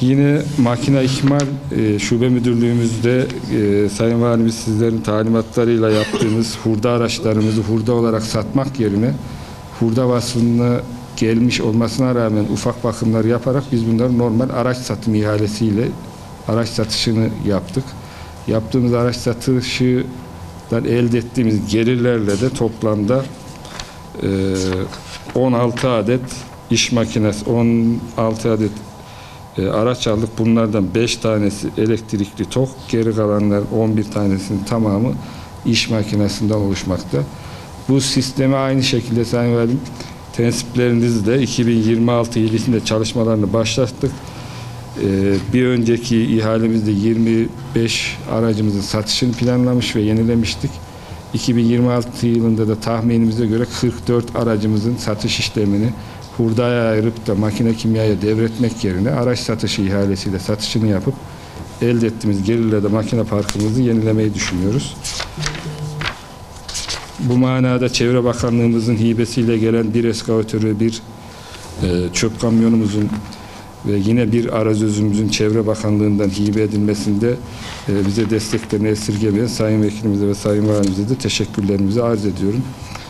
Yine makine ikmal e, şube müdürlüğümüzde e, Sayın Valimiz sizlerin talimatlarıyla yaptığımız hurda araçlarımızı hurda olarak satmak yerine hurda vasfına gelmiş olmasına rağmen ufak bakımlar yaparak biz bunları normal araç satım ihalesiyle araç satışını yaptık. Yaptığımız araç satışından elde ettiğimiz gelirlerle de toplamda e, 16 adet iş makinesi, 16 adet e, araç aldık. Bunlardan 5 tanesi elektrikli tok, geri kalanlar 11 tanesinin tamamı iş makinesinden oluşmakta. Bu sisteme aynı şekilde Sayın Valim tensiplerinizle 2026 yılı içinde çalışmalarını başlattık. Ee, bir önceki ihalemizde 25 aracımızın satışını planlamış ve yenilemiştik. 2026 yılında da tahminimize göre 44 aracımızın satış işlemini hurdaya ayırıp da makine kimyaya devretmek yerine araç satışı ihalesiyle satışını yapıp elde ettiğimiz gelirle de makine parkımızı yenilemeyi düşünüyoruz. Bu manada Çevre Bakanlığımızın hibesiyle gelen bir eskavatörü, bir e, çöp kamyonumuzun ve yine bir arazözümüzün Çevre Bakanlığı'ndan hibe edilmesinde e, bize desteklerini esirgemeyen Sayın Vekilimize ve Sayın Valimize de teşekkürlerimizi arz ediyorum.